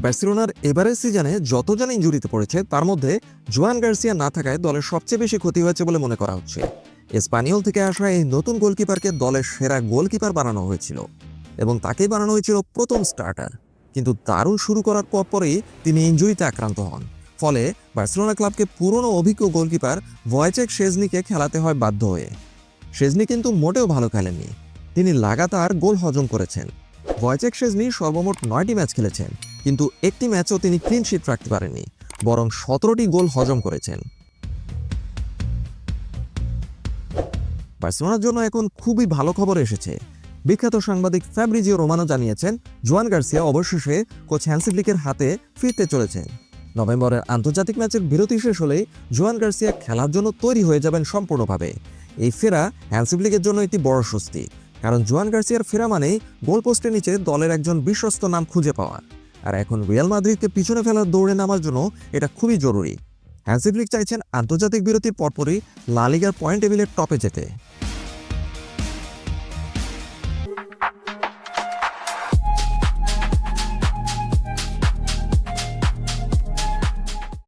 বার্সেলোনার এবারের সিজনে যতজন ইঞ্জুরিতে পড়েছে, তার মধ্যে জোয়ান গার্সিয়া না থাকায় দলের সবচেয়ে বেশি ক্ষতি হয়েছে বলে মনে করা হচ্ছে। স্পানিয়ল থেকে আসা এই নতুন গোলকিপারকে দলের সেরা গোলকিপার বানানো হয়েছিল এবং তাকেই বানানো হয়েছিল প্রথম স্টার্টার। কিন্তু দারুণ শুরু করার পর পরেই তিনি ইঞ্জুরিতে আক্রান্ত হন। ফলে বার্সেলোনা ক্লাবকে পুরনো অভিজ্ঞ গোলকিপার ভয়েচেক শেজনিকে খেলাতে হয় বাধ্য হয়ে। শেজনি কিন্তু মোটেও ভালো খেলেননি। তিনি লাগাতার গোল হজম করেছেন। ভয়েচেক শেজনি সর্বমোট নয়টি ম্যাচ খেলেছেন। কিন্তু একটি ম্যাচও তিনি ক্লিন শিট রাখতে পারেননি, বরং সতেরোটি গোল হজম করেছেন। বার্সেলোনার জন্য এখন খুবই ভালো খবর এসেছে। বিখ্যাত সাংবাদিক ফ্যাব্রিজিও রোমানো জানিয়েছেন, জোয়ান গার্সিয়া অবশেষে কোচ হ্যান্সিফ্লিকের হাতে ফিরতে চলেছেন। নভেম্বরের আন্তর্জাতিক ম্যাচের বিরতি শেষ হলেই জোয়ান গার্সিয়া খেলার জন্য তৈরি হয়ে যাবেন সম্পূর্ণভাবে। এই ফেরা হ্যান্সিফ্লিকের জন্য একটি বড় স্বস্তি, কারণ জোয়ান গার্সিয়ার ফেরা মানেই গোল পোস্টের নিচে দলের একজন বিশ্বস্ত নাম খুঁজে পাওয়া। আর এখন রিয়াল মাদ্রিদকে পিছনে ফেলার দৌড়ে নামার জন্য এটা খুবই জরুরি। হ্যান্সিফ্লিক চাইছেন আন্তর্জাতিক বিরতির পরপরই লালিগার পয়েন্ট টেবিলের টপে যেতে।